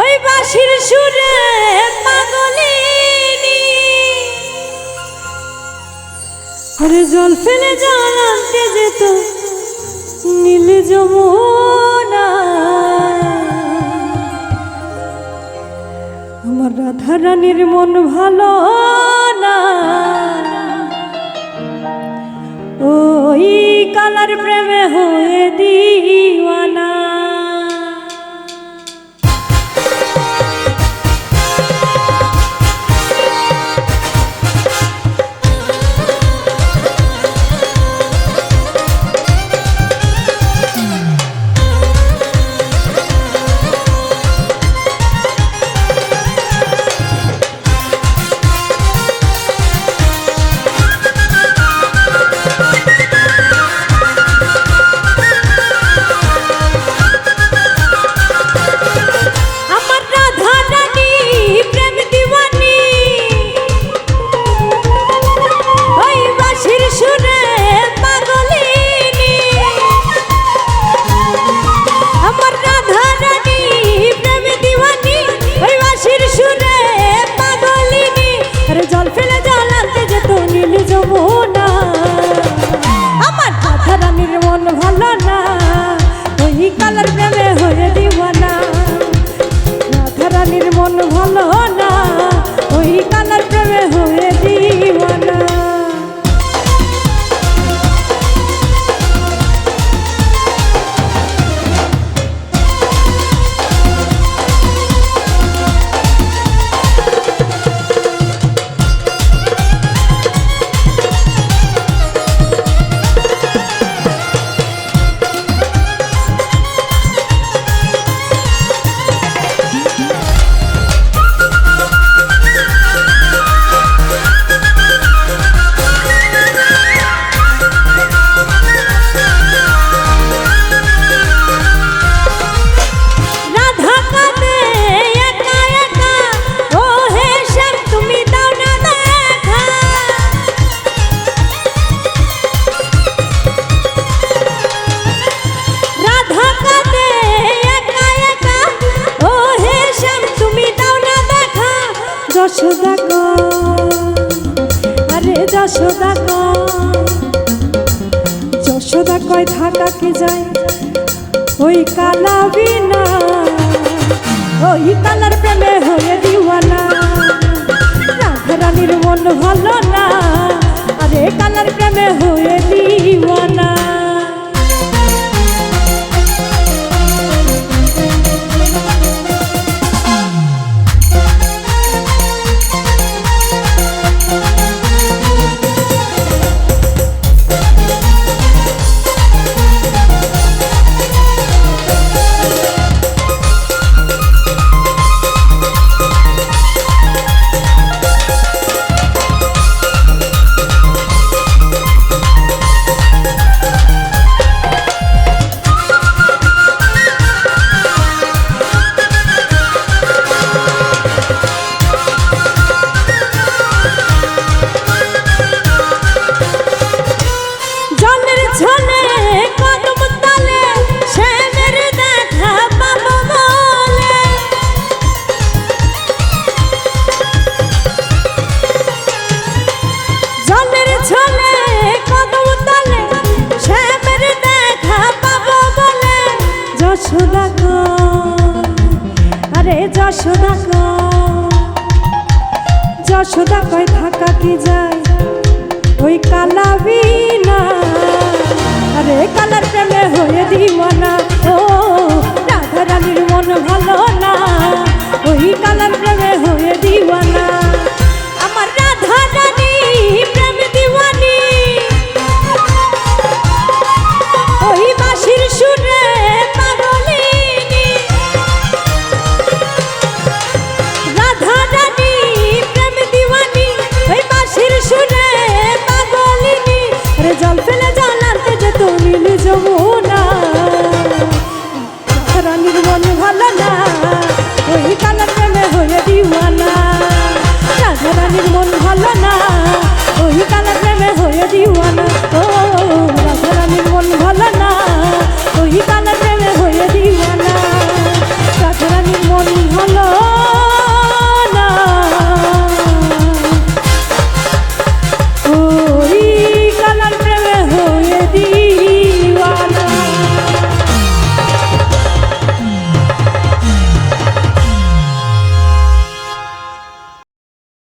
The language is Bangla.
ওই বাঁশির সুরে পাগলিনি জল ফেলে জল যেত, নীল যমুনা। আমার রাধা রানীর মন ভালো যমুনা। আমার রাধা রানীর মন ভালো না, ওই কালার প্রেমে হয়ে দিওয়ানা রাধা রানীর মন ভালো যশোদা আরে যশোদা গো যশোদা কয় থাকা কি যায়? ওই কালা বিনা ওই যশোদা যশোদা কয় থাকা কি যায়? ওই কালা বিনা। আরে কালার প্রেমে হয়ে দিওয়ানা ও রাধা রানীর মন ভালো না। ওই কালার